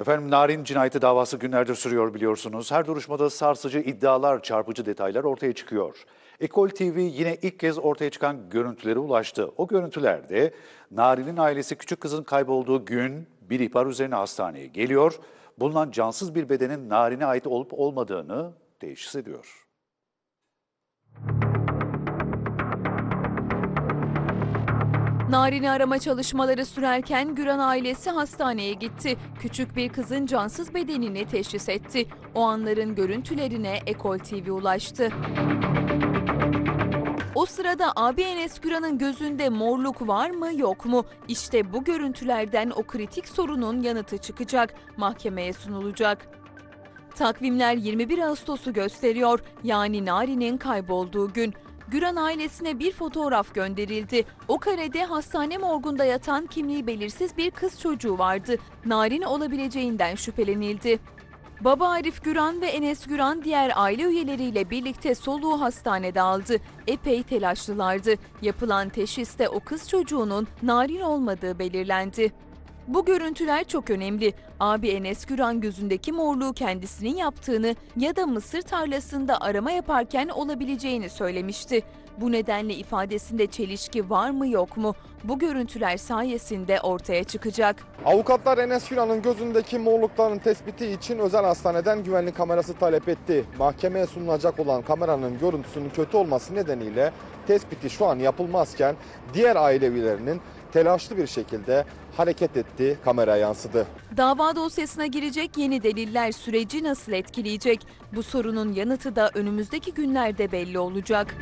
Efendim Narin cinayeti davası günlerdir sürüyor biliyorsunuz. Her duruşmada sarsıcı iddialar, çarpıcı detaylar ortaya çıkıyor. Ekol TV yine ilk kez ortaya çıkan görüntülere ulaştı. O görüntülerde Narin'in ailesi küçük kızın kaybolduğu gün bir ihbar üzerine hastaneye geliyor. Bulunan cansız bir bedenin Narin'e ait olup olmadığını teşhis ediyor. Narin'i arama çalışmaları sürerken Güran ailesi hastaneye gitti. Küçük bir kızın cansız bedenini teşhis etti. O anların görüntülerine Ekol TV ulaştı. O sırada abi Enes Güran'ın gözünde morluk var mı yok mu? İşte bu görüntülerden o kritik sorunun yanıtı çıkacak, mahkemeye sunulacak. Takvimler 21 Ağustos'u gösteriyor. Yani Nari'nin kaybolduğu gün. Güran ailesine bir fotoğraf gönderildi. O karede hastane morgunda yatan kimliği belirsiz bir kız çocuğu vardı. Narin olabileceğinden şüphelenildi. Baba Arif Güran ve Enes Güran diğer aile üyeleriyle birlikte soluğu hastanede aldı. Epey telaşlılardı. Yapılan teşhiste o kız çocuğunun narin olmadığı belirlendi. Bu görüntüler çok önemli. Abi Enes Güran gözündeki morluğu kendisinin yaptığını ya da mısır tarlasında arama yaparken olabileceğini söylemişti. Bu nedenle ifadesinde çelişki var mı yok mu? Bu görüntüler sayesinde ortaya çıkacak. Avukatlar Enes Yunan'ın gözündeki morlukların tespiti için özel hastaneden güvenlik kamerası talep etti. Mahkemeye sunulacak olan kameranın görüntüsünün kötü olması nedeniyle tespiti şu an yapılmazken diğer aile üyelerinin telaşlı bir şekilde hareket ettiği kameraya yansıdı. Dava dosyasına girecek yeni deliller süreci nasıl etkileyecek? Bu sorunun yanıtı da önümüzdeki günlerde belli olacak.